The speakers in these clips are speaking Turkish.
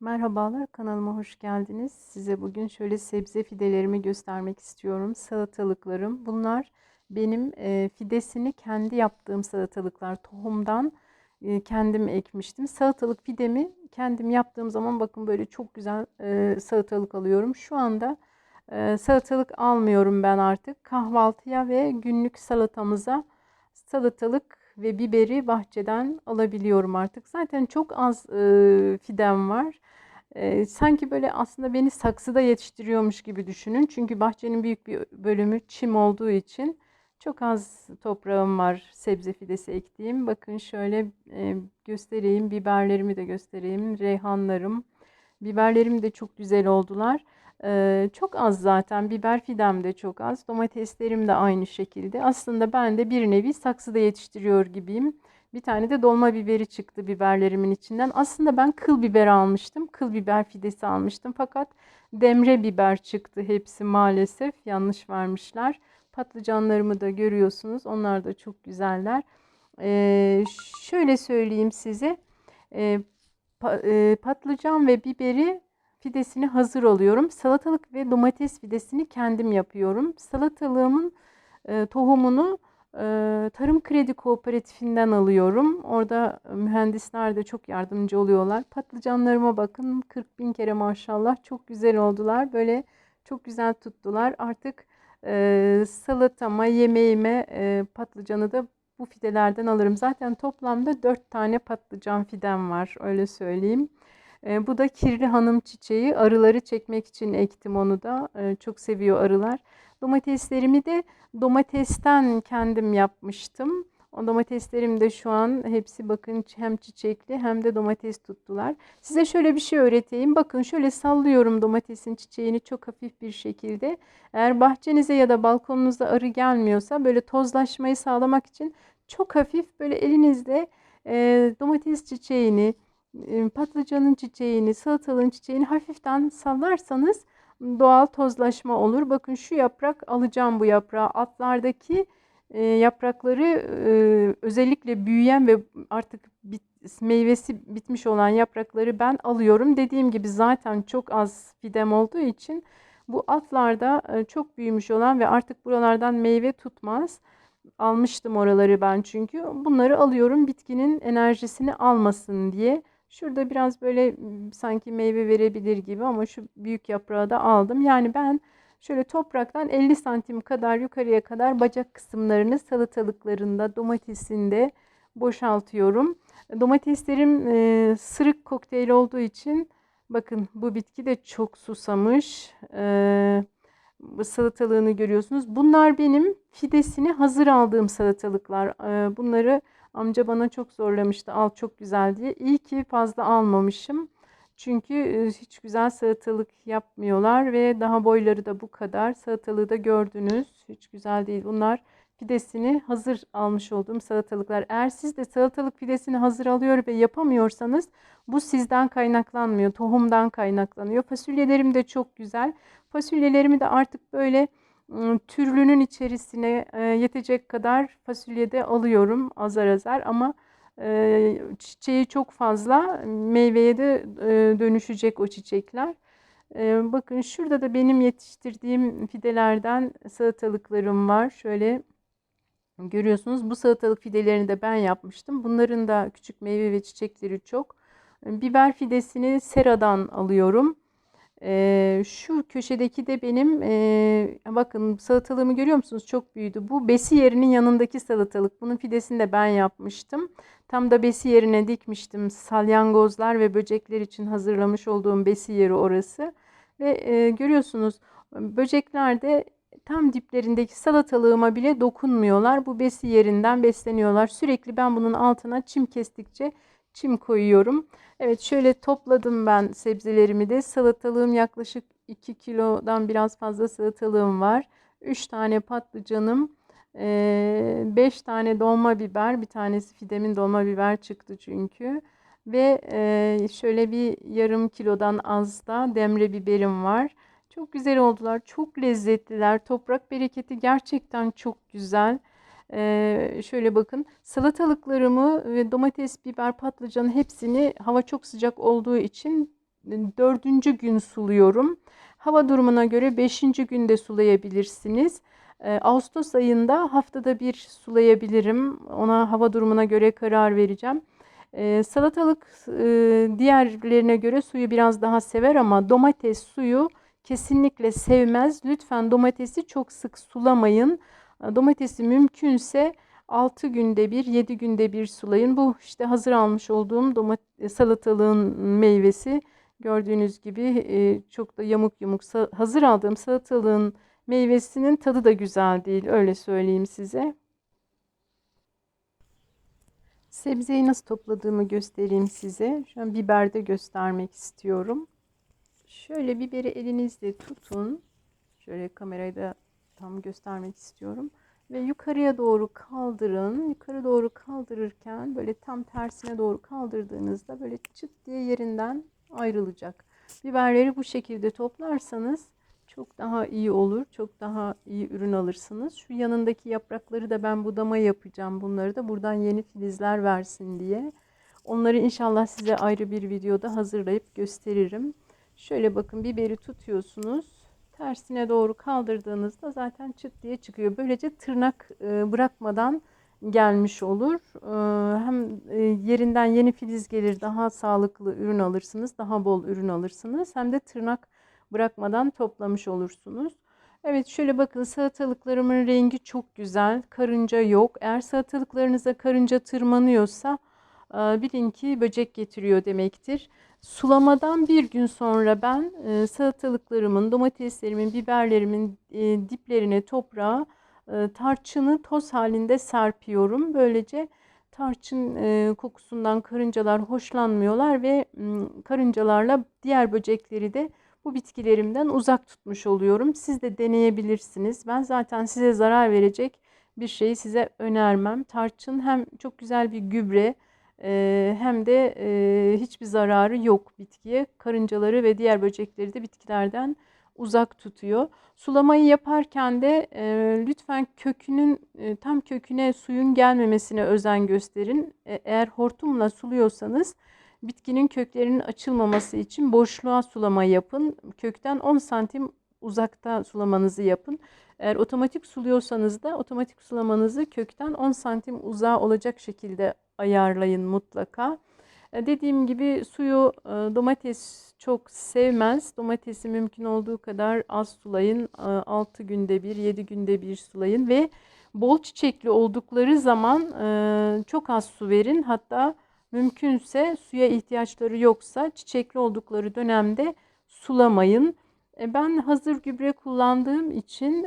Merhabalar, kanalıma hoş geldiniz. Size bugün şöyle sebze fidelerimi göstermek istiyorum. Salatalıklarım. Bunlar benim e, fidesini kendi yaptığım salatalıklar. Tohumdan e, kendim ekmiştim. Salatalık fidemi kendim yaptığım zaman bakın böyle çok güzel e, salatalık alıyorum. Şu anda e, salatalık almıyorum ben artık. Kahvaltıya ve günlük salatamıza salatalık ve biberi bahçeden alabiliyorum artık. Zaten çok az e, fidem var. Eee, sanki böyle aslında beni saksıda yetiştiriyormuş gibi düşünün. Çünkü bahçenin büyük bir bölümü çim olduğu için çok az toprağım var sebze fidesi ektiğim. Bakın şöyle e, göstereyim. Biberlerimi de göstereyim. Reyhanlarım. Biberlerim de çok güzel oldular. Çok az zaten. Biber fidem de çok az. Domateslerim de aynı şekilde. Aslında ben de bir nevi saksıda yetiştiriyor gibiyim. Bir tane de dolma biberi çıktı biberlerimin içinden. Aslında ben kıl biber almıştım. Kıl biber fidesi almıştım. Fakat demre biber çıktı hepsi maalesef. Yanlış vermişler. Patlıcanlarımı da görüyorsunuz. Onlar da çok güzeller. Ee, şöyle söyleyeyim size. Ee, pa- patlıcan ve biberi fidesini hazır alıyorum. Salatalık ve domates fidesini kendim yapıyorum. Salatalığımın e, tohumunu Eee, Tarım Kredi Kooperatifinden alıyorum. Orada mühendisler de çok yardımcı oluyorlar. Patlıcanlarıma bakın 40 bin kere maşallah çok güzel oldular. Böyle çok güzel tuttular. Artık eee, salatama, yemeğime eee, patlıcanı da bu fidelerden alırım. Zaten toplamda 4 tane patlıcan fidem var öyle söyleyeyim. Eee, bu da kirli hanım çiçeği. Arıları çekmek için ektim onu da. Eee, çok seviyor arılar. Domateslerimi de domatesten kendim yapmıştım. O domateslerim de şu an hepsi bakın hem çiçekli hem de domates tuttular. Size şöyle bir şey öğreteyim. Bakın şöyle sallıyorum domatesin çiçeğini çok hafif bir şekilde. Eğer bahçenize ya da balkonunuza arı gelmiyorsa böyle tozlaşmayı sağlamak için çok hafif böyle elinizle e, domates çiçeğini, patlıcanın çiçeğini, salatalığın çiçeğini hafiften sallarsanız doğal tozlaşma olur. Bakın şu yaprak alacağım bu yaprağı. Altlardaki e, yaprakları e, özellikle büyüyen ve artık bit, meyvesi bitmiş olan yaprakları ben alıyorum. Dediğim gibi zaten çok az fidem olduğu için bu altlarda e, çok büyümüş olan ve artık buralardan meyve tutmaz. Almıştım oraları ben çünkü. Bunları alıyorum bitkinin enerjisini almasın diye. Şurada biraz böyle sanki meyve verebilir gibi ama şu büyük yaprağı da aldım. Yani ben şöyle topraktan 50 santim kadar yukarıya kadar bacak kısımlarını salatalıklarında, domatesinde boşaltıyorum. Domateslerim e, sırık kokteyl olduğu için bakın bu bitki de çok susamış. E, salatalığını görüyorsunuz. Bunlar benim fidesini hazır aldığım salatalıklar. E, bunları Amca bana çok zorlamıştı al çok güzel diye. İyi ki fazla almamışım. Çünkü e, hiç güzel salatalık yapmıyorlar ve daha boyları da bu kadar. Salatalığı da gördünüz. Hiç güzel değil. Bunlar pidesini hazır almış olduğum salatalıklar. Eğer siz de salatalık pidesini hazır alıyor ve yapamıyorsanız bu sizden kaynaklanmıyor. Tohumdan kaynaklanıyor. Fasulyelerim de çok güzel. Fasulyelerimi de artık böyle türlünün içerisine yetecek kadar fasulye de alıyorum azar azar ama çiçeği çok fazla meyveye de dönüşecek o çiçekler. Bakın şurada da benim yetiştirdiğim fidelerden salatalıklarım var. Şöyle görüyorsunuz bu salatalık fidelerini de ben yapmıştım. Bunların da küçük meyve ve çiçekleri çok. Biber fidesini seradan alıyorum. Ee, şu köşedeki de benim e, bakın salatalığımı görüyor musunuz? Çok büyüdü. Bu besi yerinin yanındaki salatalık. Bunun fidesini de ben yapmıştım. Tam da besi yerine dikmiştim. Salyangozlar ve böcekler için hazırlamış olduğum besi yeri orası. Ve e, görüyorsunuz böcekler de tam diplerindeki salatalığıma bile dokunmuyorlar. Bu besi yerinden besleniyorlar. Sürekli ben bunun altına çim kestikçe çim koyuyorum. Evet şöyle topladım ben sebzelerimi de. Salatalığım yaklaşık 2 kilodan biraz fazla salatalığım var. 3 tane patlıcanım. 5 tane dolma biber. Bir tanesi fidemin dolma biber çıktı çünkü. Ve şöyle bir yarım kilodan az da demre biberim var. Çok güzel oldular. Çok lezzetliler. Toprak bereketi gerçekten çok güzel. Şöyle bakın salatalıklarımı ve domates, biber, patlıcanı hepsini hava çok sıcak olduğu için dördüncü gün suluyorum. Hava durumuna göre beşinci günde sulayabilirsiniz. Ağustos ayında haftada bir sulayabilirim. Ona hava durumuna göre karar vereceğim. Salatalık diğerlerine göre suyu biraz daha sever ama domates suyu kesinlikle sevmez. Lütfen domatesi çok sık sulamayın. Domatesi mümkünse 6 günde bir, 7 günde bir sulayın. Bu işte hazır almış olduğum domates, salatalığın meyvesi. Gördüğünüz gibi e, çok da yamuk yumuk hazır aldığım salatalığın meyvesinin tadı da güzel değil. Öyle söyleyeyim size. Sebzeyi nasıl topladığımı göstereyim size. Şu an biberde göstermek istiyorum. Şöyle biberi elinizle tutun. Şöyle kamerayı da tam göstermek istiyorum. Ve yukarıya doğru kaldırın. Yukarı doğru kaldırırken böyle tam tersine doğru kaldırdığınızda böyle çıt diye yerinden ayrılacak. Biberleri bu şekilde toplarsanız çok daha iyi olur. Çok daha iyi ürün alırsınız. Şu yanındaki yaprakları da ben budama yapacağım. Bunları da buradan yeni filizler versin diye. Onları inşallah size ayrı bir videoda hazırlayıp gösteririm. Şöyle bakın biberi tutuyorsunuz. Tersine doğru kaldırdığınızda zaten çıt diye çıkıyor. Böylece tırnak e, bırakmadan gelmiş olur. E, hem e, yerinden yeni filiz gelir, daha sağlıklı ürün alırsınız, daha bol ürün alırsınız. Hem de tırnak bırakmadan toplamış olursunuz. Evet şöyle bakın salatalıklarımın rengi çok güzel. Karınca yok. Eğer salatalıklarınıza karınca tırmanıyorsa bilin ki böcek getiriyor demektir. Sulamadan bir gün sonra ben e, salatalıklarımın, domateslerimin, biberlerimin e, diplerine toprağa e, tarçını toz halinde serpiyorum. Böylece tarçın kokusundan karıncalar hoşlanmıyorlar ve karıncalarla diğer böcekleri de bu bitkilerimden uzak tutmuş oluyorum. Siz de deneyebilirsiniz. Ben zaten size zarar verecek bir şeyi size önermem. Tarçın hem çok güzel bir gübre hem de hiçbir zararı yok bitkiye. Karıncaları ve diğer böcekleri de bitkilerden uzak tutuyor. Sulamayı yaparken de lütfen kökünün tam köküne suyun gelmemesine özen gösterin. E, eğer hortumla suluyorsanız bitkinin köklerinin açılmaması için boşluğa sulama yapın. Kökten 10 santim uzakta sulamanızı yapın. Eğer otomatik suluyorsanız da otomatik sulamanızı kökten 10 santim uzağa olacak şekilde ayarlayın mutlaka. E, dediğim gibi suyu e, domates çok sevmez. Domatesi mümkün olduğu kadar az sulayın. 6 e, günde bir, 7 günde bir sulayın ve bol çiçekli oldukları zaman çok az su verin. Hatta mümkünse suya ihtiyaçları yoksa çiçekli oldukları dönemde sulamayın. Ben hazır gübre kullandığım için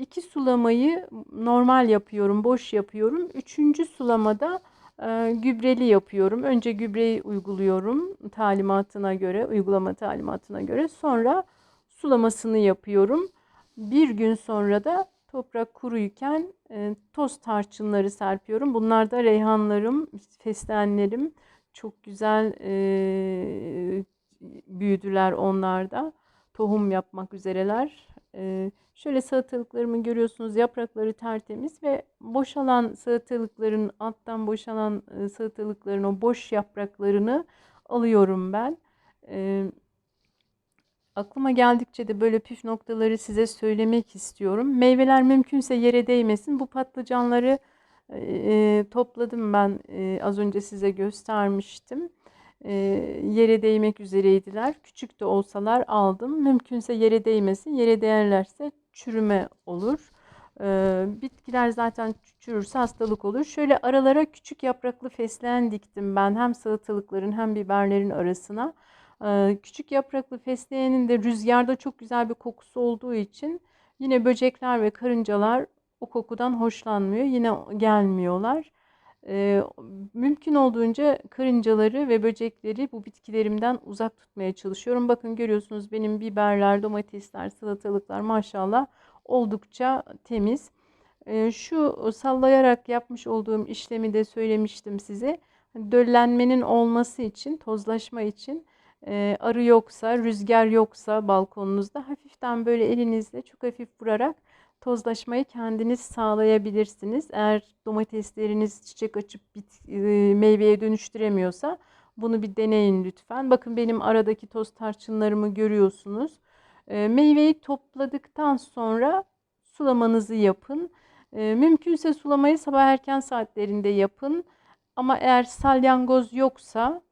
iki sulamayı normal yapıyorum, boş yapıyorum. Üçüncü sulamada e, gübreli yapıyorum. Önce gübreyi uyguluyorum talimatına göre, uygulama talimatına göre. Sonra sulamasını yapıyorum. Bir gün sonra da toprak kuruyken e, toz tarçınları serpiyorum. Bunlar da reyhanlarım, fesleğenlerim. Çok güzel e, büyüdüler onlar da. Tohum yapmak üzereler. Şöyle salatalıklarımı görüyorsunuz yaprakları tertemiz ve boşalan salatalıkların alttan boşalan e, salatalıkların o boş yapraklarını alıyorum ben. Aklıma geldikçe de böyle püf noktaları size söylemek istiyorum. Meyveler mümkünse yere değmesin. Bu patlıcanları e, topladım ben e, az önce size göstermiştim. E, yere değmek üzereydiler. Küçük de olsalar aldım. Mümkünse yere değmesin. Yere değerlerse çürüme olur. Ee, bitkiler zaten çürürse hastalık olur. Şöyle aralara küçük yapraklı fesleğen diktim ben hem salatalıkların hem biberlerin arasına. Ee, küçük yapraklı fesleğenin de rüzgarda çok güzel bir kokusu olduğu için yine böcekler ve karıncalar o kokudan hoşlanmıyor. Yine gelmiyorlar. Mümkün olduğunca karıncaları ve böcekleri bu bitkilerimden uzak tutmaya çalışıyorum. Bakın görüyorsunuz benim biberler, domatesler, salatalıklar maşallah oldukça temiz. Şu sallayarak yapmış olduğum işlemi de söylemiştim size. Döllenmenin olması için, tozlaşma için arı yoksa, rüzgar yoksa balkonunuzda hafiften böyle elinizle çok hafif vurarak tozlaşmayı kendiniz sağlayabilirsiniz. Eğer domatesleriniz çiçek açıp bit, e, meyveye dönüştüremiyorsa Bunu bir deneyin lütfen. Bakın benim aradaki toz tarçınlarımı görüyorsunuz. E, meyveyi topladıktan sonra sulamanızı yapın. E, mümkünse sulamayı sabah erken saatlerinde yapın. Ama eğer salyangoz yoksa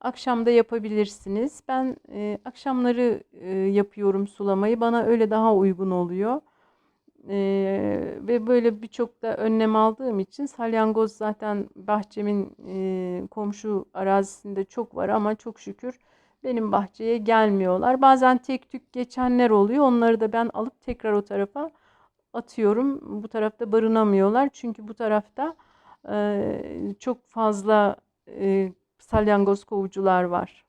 akşamda yapabilirsiniz. Ben e, akşamları e, yapıyorum sulamayı. Bana öyle daha uygun oluyor. E, ve böyle birçok da önlem aldığım için salyangoz zaten bahçemin e, komşu arazisinde çok var ama çok şükür benim bahçeye gelmiyorlar. Bazen tek tük geçenler oluyor. Onları da ben alıp tekrar o tarafa atıyorum. Bu tarafta barınamıyorlar. Çünkü bu tarafta e, çok fazla e, salyangoz kovucular var.